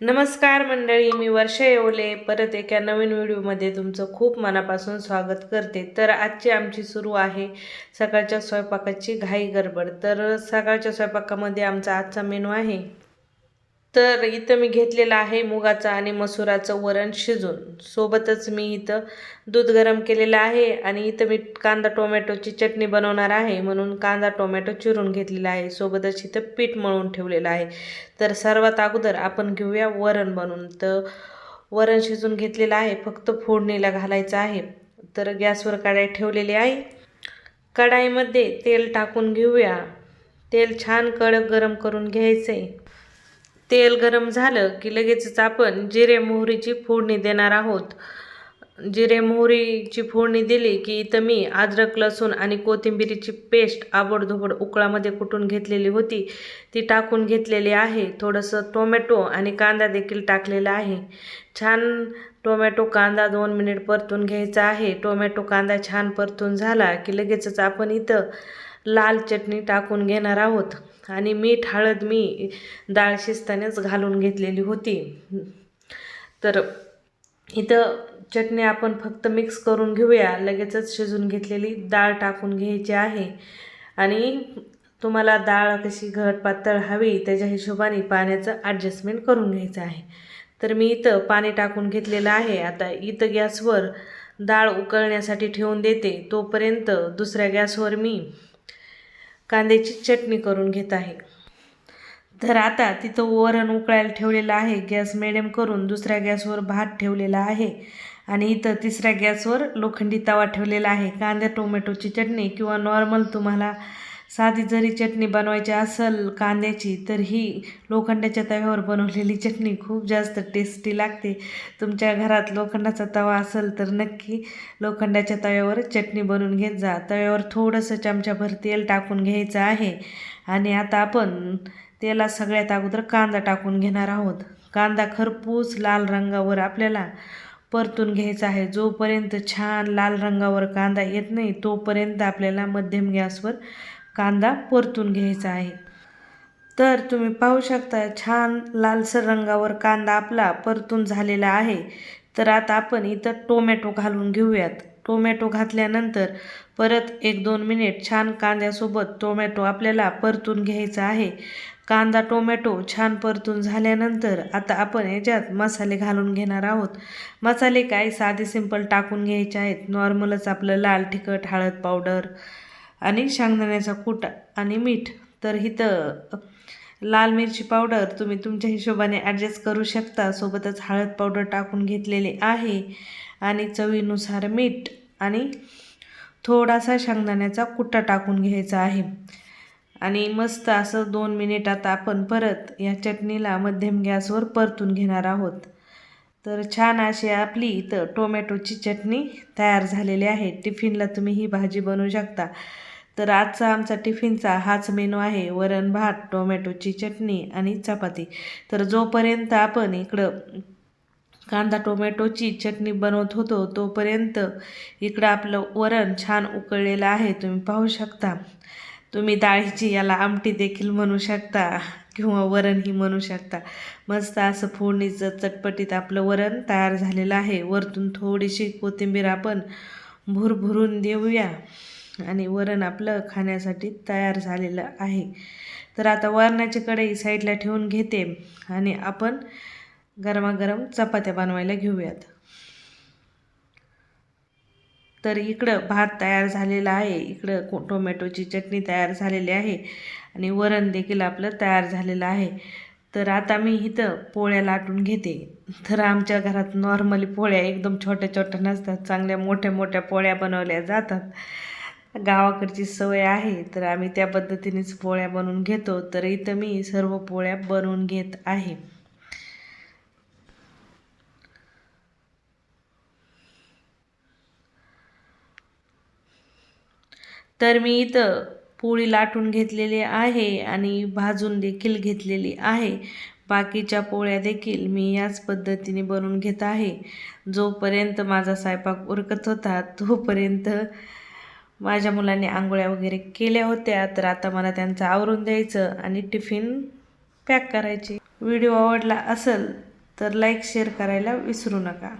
नमस्कार मंडळी मी वर्षा येवले. परत एका नवीन व्हिडिओमध्ये तुमचं खूप मनापासून स्वागत करते. तर आजची आमची सुरू आहे सकाळच्या स्वयंपाकाची घाई गडबड. तर सकाळच्या स्वयंपाकामध्ये आमचा आजचा मेनू आहे तर इथं मी घेतलेलं आहे मुगाचं आणि मसुराचं वरण शिजून. सोबतच मी इथं दूध गरम केलेलं आहे आणि इथं मी कांदा टोमॅटोची चटणी बनवणार आहे म्हणून कांदा टोमॅटो चिरून घेतलेला आहे. सोबतच इथं पीठ मळून ठेवलेलं आहे. तर सर्वात अगोदर आपण घेऊया वरण बनवून तर वरण शिजून घेतलेलं आहे. फक्त फोडणीला घालायचं आहे. तर गॅसवर कढाई ठेवलेली आहे. कढाईमध्ये तेल टाकून घेऊया. तेल छान कडक गरम करून घ्यायचं आहे तेल गरम झालं की लगेचच आपण जिरे मोहरीची फोडणी देणार आहोत. जिरे मोहरीची फोडणी दिली की इथं मी अद्रक लसूण आणि कोथिंबिरीची पेस्ट आबडधोबड उकळामध्ये कुटून घेतलेली होती ती टाकून घेतलेली आहे. थोडंसं टोमॅटो आणि कांदा देखील टाकलेला आहे. छान टोमॅटो कांदा दोन मिनिट परतून घ्यायचा आहे. टोमॅटो कांदा छान परतून झाला की लगेचच आपण इथं लाल चटणी टाकून घेणार आहोत. आणि मीठ हळद मी डाळ शिस्तानेच घालून घेतलेली होती. तर इथं चटणी आपण फक्त मिक्स करून घेऊया. लगेचच शिजून घेतलेली डाळ टाकून घ्यायची आहे. आणि तुम्हाला डाळ कशी घट पातळ हवी त्याच्या हिशोबाने पाण्याचं ॲडजस्टमेंट करून घ्यायचं आहे. तर मी इथं पाणी टाकून घेतलेलं आहे. आता इथं गॅसवर डाळ उकळण्यासाठी ठेवून देते. तोपर्यंत दुसऱ्या गॅसवर मी कांद्याची चटणी करून घेत आहे. तर आता तिथं वरण उकळायला ठेवलेलं आहे. गॅस मिडियम करून दुसऱ्या गॅसवर भात ठेवलेला आहे. आणि इथं तिसऱ्या गॅसवर लोखंडी तवा ठेवलेला आहे. कांद्या टोमॅटोची चटणी किंवा नॉर्मल तुम्हाला साधी जरी चटणी बनवायची असेल कांद्याची तर ही लोखंडाच्या तव्यावर बनवलेली चटणी खूप जास्त टेस्टी लागते. तुमच्या घरात लोखंडाचा तवा असेल तर नक्की लोखंडाच्या तव्यावर चटणी बनवून घेत जा. तव्यावर थोडंसं चमच्याभर तेल टाकून घ्यायचं आहे. आणि आता आपण तेलात सगळ्यात अगोदर कांदा टाकून घेणार आहोत. कांदा खरपूस लाल रंगावर आपल्याला परतून घ्यायचा आहे. जोपर्यंत छान लाल रंगावर कांदा येत नाही तोपर्यंत आपल्याला मध्यम गॅसवर कांदा परतून घ्यायचा आहे. तर तुम्ही पाहू शकता छान लालसर रंगावर कांदा आपला परतून झालेला आहे. तर आता आपण इथं टोमॅटो घालून घेऊयात. टोमॅटो घातल्यानंतर परत एक दोन मिनिट छान कांद्यासोबत टोमॅटो आपल्याला परतून घ्यायचा आहे. कांदा टोमॅटो छान परतून झाल्यानंतर आता आपण याच्यात मसाले घालून घेणार आहोत. मसाले काय? साधे सिंपल टाकून घ्यायचे आहेत. नॉर्मलच आपलं लाल तिखट हळद पावडर आणि शेंगदाण्याचा कूट आणि मीठ. तर इथं लाल मिरची पावडर तुम्ही तुमच्या हिशोबाने ॲडजस्ट करू शकता. सोबतच हळद पावडर टाकून घेतलेले आहे. आणि चवीनुसार मीठ आणि थोडासा शेंगदाण्याचा कुट्टा टाकून घ्यायचा आहे. आणि मस्त असं दोन मिनिट आता आपण परत या चटणीला मध्यम गॅसवर परतून घेणार आहोत. तर छान अशी आपली इथं टोमॅटोची चटणी तयार झालेली आहे. टिफिनला तुम्ही ही भाजी बनवू शकता. तर आजचा आमचा टिफिनचा हाच मेनू आहे. वरण भात टोमॅटोची चटणी आणि चपाती. तर जोपर्यंत आपण इकडं कांदा टोमॅटोची चटणी बनवत होतो तोपर्यंत इकडं आपलं वरण छान उकळलेलं आहे. तुम्ही पाहू शकता. तुम्ही डाळीची याला आमटी देखील म्हणू शकता. किंवा वरणही म्हणू शकता. मस्त असं फोडणीचं चटपटीत आपलं वरण तयार झालेलं आहे. वरतून थोडीशी कोथिंबीर आपण भुरभुरून देऊया. आणि वरण आपलं खाण्यासाठी तयार झालेलं आहे. तर आता वरणाची कढई साईडला ठेवून घेते. आणि आपण गरमागरम चपात्या बनवायला घेऊयात. तर इकडं भात तयार झालेला आहे. इकडं को टोमॅटोची चटणी तयार झालेली आहे. आणि वरण देखील आपलं तयार झालेलं आहे. तर आता मी इथं पोळ्या लाटून घेते. तर आमच्या घरात नॉर्मली पोळ्या एकदम छोट्या छोट्या नसतात. चांगल्या मोठ्या मोठ्या पोळ्या बनवल्या जातात. गावाकडची सवय आहे. तर आम्ही त्या पद्धतीनेच पोळ्या बनवून घेतो. तर इथं मी सर्व पोळ्या बनवून घेत आहे. तर मी इथं पोळी लाटून घेतलेली आहे आणि भाजून देखील घेतलेली आहे. बाकीच्या पोळ्या देखील मी याच पद्धतीने बनवून घेत आहे. जोपर्यंत माझा स्वयंपाक उरकत होता तोपर्यंत माझ्या मुलांनी आंघोळ्या वगैरे केल्या होत्या तर आता मला त्यांचं आवरून द्यायचं आणि टिफिन पॅक करायचे. व्हिडिओ आवडला असेल तर लाईक शेअर करायला विसरू नका.